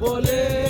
বলে